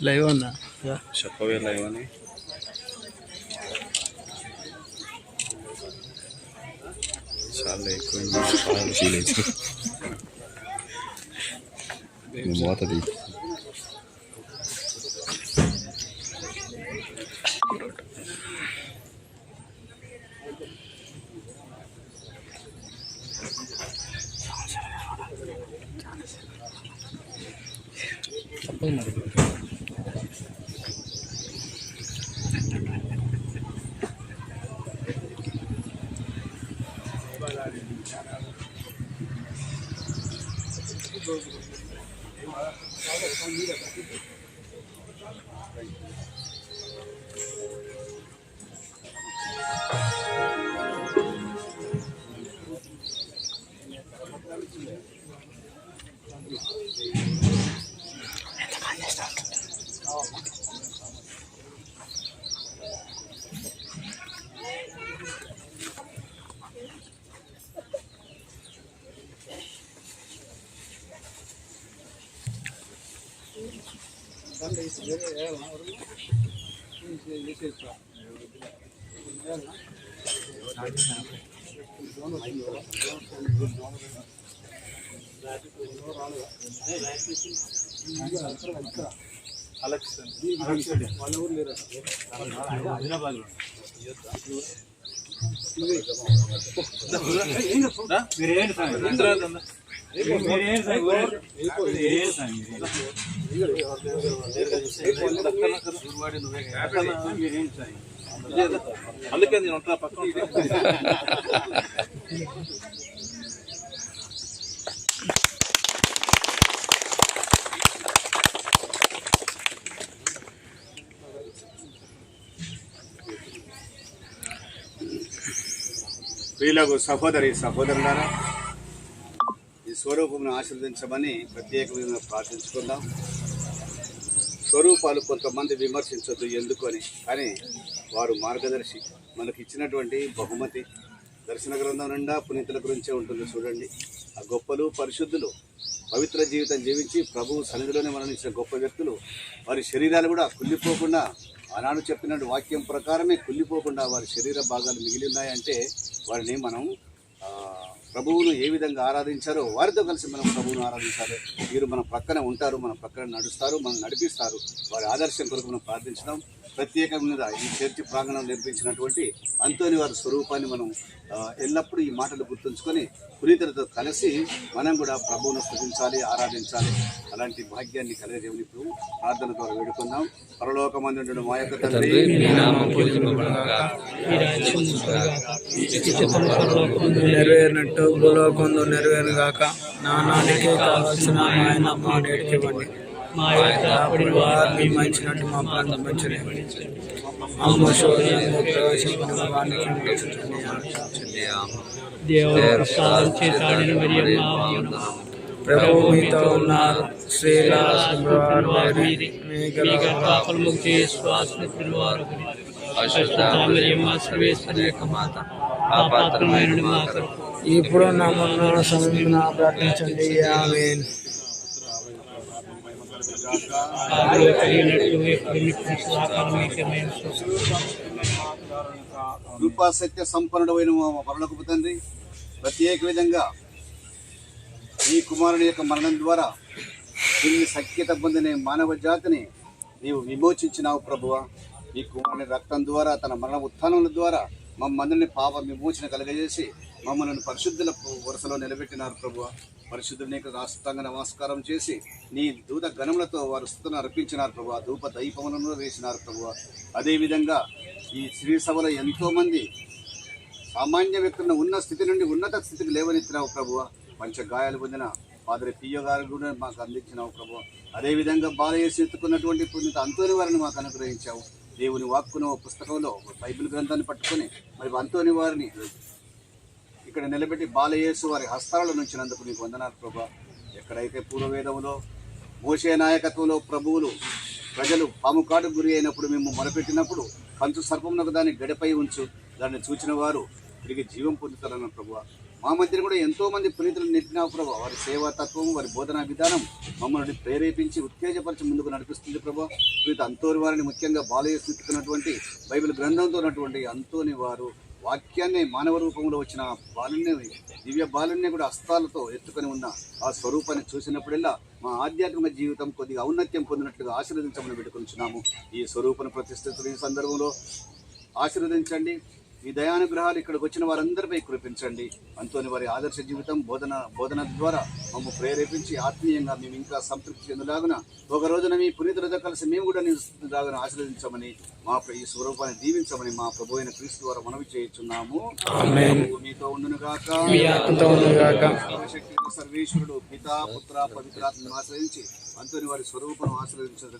Leona. on Leone. Yeah. Siya po yung live on eh. Thank you. Live అని చాలా ఎక్కువ feel అవుతుంది పోతుంది అందుకే నేను ఉంటా పక్కన వీళ్ళకు సహోదరి సహోదరులారా స్వరూపమును ఆశీర్వదించమని ప్రత్యేకమైన ప్రార్థించుకుందాం. స్వరూపాలు కొంతమంది విమర్శించొద్దు ఎందుకని? కానీ వారు మార్గదర్శి మనకి ఇచ్చినటువంటి బహుమతి. దర్శన గ్రంథం నిండా పునీతుల గురించే ఉంటుంది చూడండి. ఆ గొప్పలు పరిశుద్ధులు పవిత్ర జీవితం జీవించి ప్రభువు సన్నిధిలోనే మరణించిన గొప్ప వ్యక్తులు వారి శరీరాలు కూడా కుళ్ళిపోకుండా ఆనాడు చెప్పినట్టు వాక్యం ప్రకారమే కుళ్ళిపోకుండా వారి శరీర భాగాలు మిగిలి ఉన్నాయంటే వారిని మనం ప్రభువును ఏ విధంగా ఆరాధించారో వారితో కలిసి మనం ప్రభువును ఆరాధించాలి. వీరు మన ప్రక్కన ఉంటారు మన ప్రక్కన నడుస్తారు మనం నడిపిస్తారు. వారి ఆదర్శం కొరకు మనం ప్రార్థించడం ప్రత్యేకంగా ఈ చర్చి ప్రాంగణం నిర్మించినటువంటి అంతోని వారి స్వరూపాన్ని మనం ఎల్లప్పుడూ ఈ మాటలు గుర్తుంచుకొని పునీతులతో కలిసి మనం కూడా ప్రభువును స్థుతించాలి ఆరాధించాలి. అలాంటి భాగ్యాన్ని కలిగజేయని ఇప్పుడు ప్రార్థన ద్వారా వేడుకుందాం. పరలోకమందుడు మా యొక్క తండ్రి. నెరవేరినట్టు భూలోకంలో నెరవేరు గాక నానానికి కావాల్సిన ఆయన మా నేటికి ఇవ్వండి. మా యొక్క వారిని మంచినట్టు మా ప్రాంతం మంచిది అమ్మ శోధనలో ప్రవేశించిన వారికి దేవుడు ప్రసాదం చేతాడని మరియమ్మ ప్రభు మీతో ఉన్నారు ముక్తి శ్వాసను పిలువారు. మరియమ్మ సర్వేశ్వరి యొక్క మాత ఆ పాత్రమైన మా కొరకు ఇప్పుడు నా సమయంలో ప్రార్థించండి. ఆమె. కృపా సత్య సంపన్నుడైన మా పరలోకపు తండ్రి ప్రత్యేక విధంగా నీ కుమారుని యొక్క మరణం ద్వారా దీన్ని సఖ్యత పొందిన మానవ జాతిని నీవు విమోచించినావు ప్రభువ. ఈ కుమారుని రక్తం ద్వారా తన మరణ ఉత్థానముల ద్వారా మమ్మందరిని పాప విమోచన కలగజేసి మమ్మల్ని పరిశుద్ధుల వరుసలో నిలబెట్టినారు ప్రభువ. పరిశుద్ధుని యొక్క రాష్ట్రంగా నమస్కారం చేసి నీ దూత గణములతో వారు స్థుతను అర్పించినారు ప్రభు ధూప దైపములను వేసినారు ప్రభు అదేవిధంగా ఈ శ్రీ సభలో ఎంతోమంది సామాన్య వ్యక్తులను ఉన్న స్థితి నుండి ఉన్నత స్థితికి లేవనెత్తినావు ప్రభువ. పంచ గాయాలు పొందిన పాదరి పియ్య గారు కూడా మాకు అందించినావు ప్రభు. అదేవిధంగా బాలయేసి ఎత్తుకున్నటువంటి పుణ్యత అంతోని వారిని మాకు అనుగ్రహించావు. దేవుని వాక్కును ఓ పుస్తకంలో ఒక బైబిల్ గ్రంథాన్ని పట్టుకొని మరి అంతోని వారిని ఇక్కడ నిలబెట్టి బాలయేసు వారి హస్తాలలో నుంచినందుకు నీకు వందనాలు ప్రభా. ఎక్కడైతే పూర్వవేదంలో మోసే నాయకత్వంలో ప్రభువులు ప్రజలు పాముకాడు గురి అయినప్పుడు మేము మొరపెట్టినప్పుడు పంచు సర్పమునకు దాన్ని గడిపై ఉంచు. దాన్ని చూచిన వారు తిరిగి జీవం పొందుతారన్న ప్రభు. మా మధ్యన కూడా ఎంతో మంది పునీతులు నెట్టినావు ప్రభా వారి సేవా తత్వం వారి బోధనా విధానం మమ్మల్ని ప్రేరేపించి ఉత్తేజపరిచి ముందుకు నడిపిస్తుంది ప్రభా. పునీత అంతోని వారిని ముఖ్యంగా బాలయ్య స్మృతికున్నటువంటి బైబిల్ గ్రంథంతో ఉన్నటువంటి అంతోని వారు వాక్యాన్ని మానవ రూపంలో వచ్చిన బాలుని దివ్య బాలుని కూడా హస్తాలతో ఎత్తుకొని ఉన్న ఆ స్వరూపాన్ని చూసినప్పుడల్లా మా ఆధ్యాత్మిక జీవితం కొద్దిగా ఔన్నత్యం పొందినట్లుగా ఆశీర్వదించమని పెట్టుకుంటున్నాము ఈ స్వరూపను ప్రతిష్ఠిస్తున్న ఈ సందర్భంలో ఆశీర్వదించండి. ఈ దయానుగ్రహాలు ఇక్కడికి వచ్చిన వారందరిపై కురిపించండి. అంతోని వారి ఆదర్శ జీవితం బోధన బోధన ద్వారా మమ్మల్ని ప్రేరేపించి ఆత్మీయంగా మేము ఇంకా సంతృప్తి చెందలాగున ఒక రోజున మీ పునీతులతో కలిసి మేము కూడా నివసిస్తులాగున ఆశీర్వదించమని మా ఈ స్వరూపాన్ని దీవించమని మా ప్రభు అయిన క్రీస్తు ద్వారా మనవి చేయుచున్నాము. మీతో ఉండును గాక మీ ఆత్మతో ఉండుగాక. సర్వశక్తి సర్వేశ్వరుడు పితా పుత్ర పవిత్రాత్మను ఆశ్రయించి అంతోని వారి స్వరూపం ఆశ్రయించదు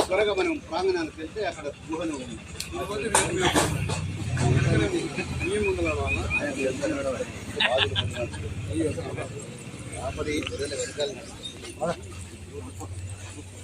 త్వరగా మనం ప్రాంగణానికి వెళ్తే అక్కడ గుహను ఉంది.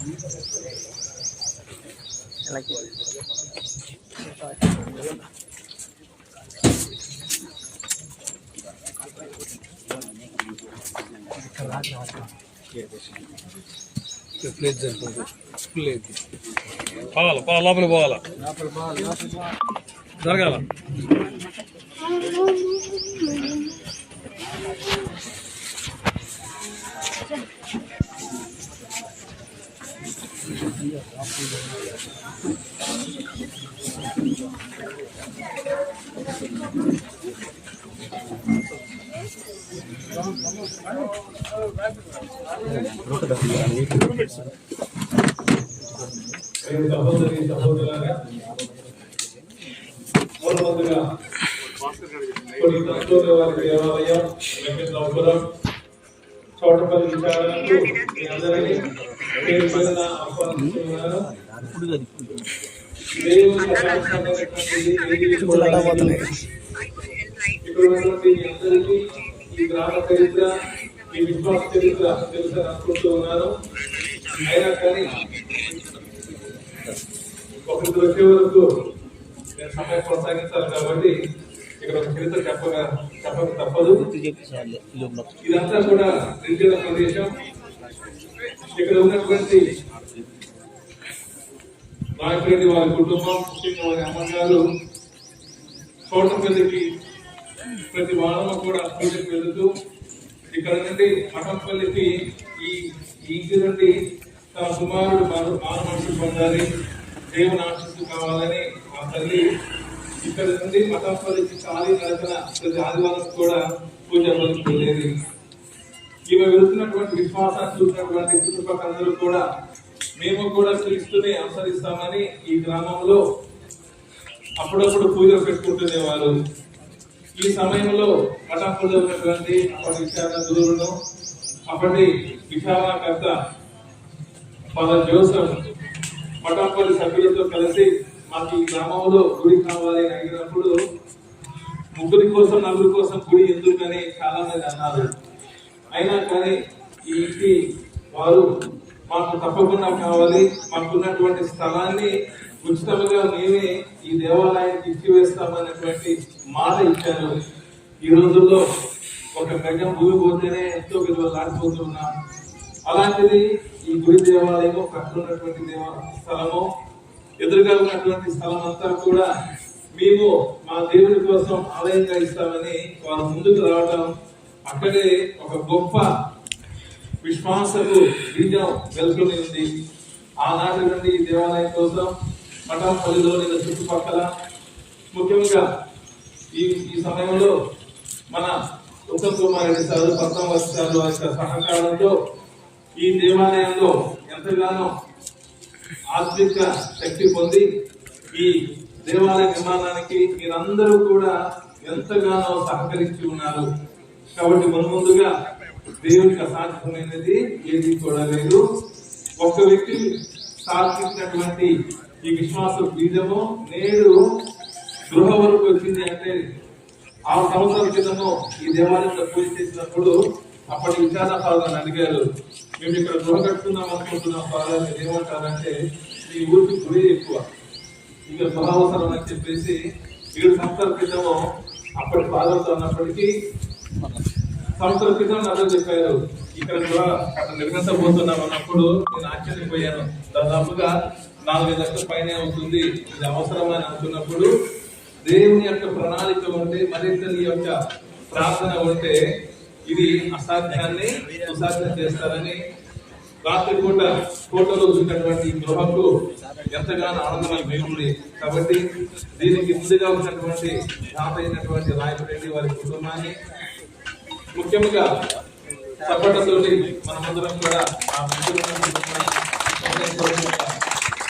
నడుస్తుంది. కమ్ కమ్ పోవాలి పోవాలి లోపల పోవాలా జరగాల సహోదరి సహోదరులారా మొదలుగా కొన్ని వారి దేవాలయం వెంకటరావుపురం చోటపల్లి విచారణకు మీ అందరినీ పేరు పేరున ఆహ్వానిస్తున్నాను దేవుని ఇక్కడ ఉన్నటువంటి మీ అందరికీ ఈ గ్రామ చరిత్ర ఈ విశ్వాస చరిత్ర తెలుసని అనుకుంటూ ఉన్నాను. అయినా కానీ ఒకరికి వచ్చే వరకు నేను సమయం కొనసాగించాలి కాబట్టి ఇక్కడ ఒక చరిత్ర చెప్పగా చెప్పక తప్పదు. ఇదంతా కూడా నిర్జల ప్రదేశం. ఇక్కడ ఉన్నటువంటి నాయకుడి వారి కుటుంబం ముఖ్యంగా వారి అమ్మగారు చోటపల్లికి ప్రతి వారం కూడా పూజకు వెళుతూ ఇక్కడ నుండి మఠంపల్లికి ఈ ఈ ఇంటి నుండి తన కుమారుడు మారు మారు మనుషులు పొందాలి. దేవుని ఆశిస్తూ కావాలని మా తల్లి ఇక్కడ నుండి మఠంపల్లికి చాలీ నడకన ప్రతి ఆదివారం కూడా పూజ వెళ్ళేది ఈమె వెళ్తున్నటువంటి విశ్వాసాన్ని చూసినటువంటి చుట్టుపక్కలందరూ కూడా మేము కూడా క్రీస్తుని అనుసరిస్తామని ఈ గ్రామంలో అప్పుడప్పుడు పూజలు పెట్టుకుంటుండేవారు ఈ సమయంలో మఠంపల్లి ఉన్నటువంటి అప్పటి విచారణ గురువులను అప్పటి విచారణకర్త ఫాదర్ జోసఫ్ పటాపల్లి సభ్యులతో కలిసి మాకు ఈ గ్రామంలో గుడి కావాలి అని అడిగినప్పుడు ముగ్గురి కోసం నలుగురి కోసం గుడి ఎందుకని చాలా మంది అన్నారు. అయినా కానీ ఈ వారు మాకు తప్పకుండా కావాలి మాకున్నటువంటి స్థలాన్ని ఉచితంగా మేమే ఈ దేవాలయానికి ఇచ్చివేస్తామన్నటువంటి మాట ఇచ్చారు. ఈ రోజుల్లో ఒక గజం భూమి పోతేనే ఎంతో విలువ దాటిపోతున్నాం అలాంటిది ఈ గుడి దేవాలయము పక్కన ఉన్నటువంటి దేవ స్థలము ఎదురుగా ఉన్నటువంటి స్థలం అంతా కూడా మేము మా దేవుని కోసం ఆలయంగా ఇస్తామని వారు ముందుకు రావడం అక్కడే ఒక గొప్ప విశ్వాసపు బీజం వెలుకొని ఉంది. ఆనాటి నుండి ఈ దేవాలయం కోసం మఠంపల్లిలో నేను చుట్టుపక్కల ముఖ్యంగా ఈ ఈ సమయంలో మన ఉత్తమ్ కుమార్ రెడ్డి సార్ పంతొమ్మిది వర్షాలు యొక్క సహకారంతో ఈ దేవాలయంలో ఎంతగానో ఆత్మిక శక్తి పొంది ఈ దేవాలయ నిర్మాణానికి మీరందరూ కూడా ఎంతగానో సహకరించి ఉన్నారు. కాబట్టి మన ముందుగా దేవునికి అసాధ్యమైనది ఏది కూడా లేదు. ఒక వ్యక్తి స్థాపించినటువంటి ఈ విశ్వాస బీజము నేడు గృహ వరకు వచ్చింది అంటే ఆ సంవత్సరాల క్రితము ఈ దేవాలయంలో పూజ చేసినప్పుడు అప్పటి విచారణ అడిగారు మేము ఇక్కడ గృహ కట్టుకుందాం అనుకుంటున్నాం ఫాదర్ మీరు ఏమంటారంటే ఈ ఊరికి గుడి ఎక్కువ. ఇక గృహ అవసరం అని చెప్పేసి ఏడు సంవత్సరాల క్రితము అప్పటి ఫాదర్తో అన్నప్పటికీ సంవత్సరాల క్రితం నాతో చెప్పారు. ఇక్కడ కూడా అక్కడ నిర్మించబోతున్నాం అన్నప్పుడు నేను ఆశ్చర్యపోయాను. దాదాపుగా నాలుగైదు లక్షల పైన అవుతుంది. ఇది అవసరమని అనుకున్నప్పుడు దేవుని యొక్క ప్రణాళిక ఉంటే మరింత నీ యొక్క ప్రార్థన ఉంటే ఇది అసాధ్యాన్ని సుసాధ్యం చేస్తారని రాత్రి పూట కోటలో చూసినటువంటి గృహకు ఎంతగానో ఆనందమై ఉంది. కాబట్టి దీనికి ముందుగా ఉన్నటువంటి తాత అయినటువంటి రాయపరెడ్డి వారి కుటుంబాన్ని ముఖ్యంగా చప్పట్లతోటి మనమందరం కూడా ఆ మిత్రులను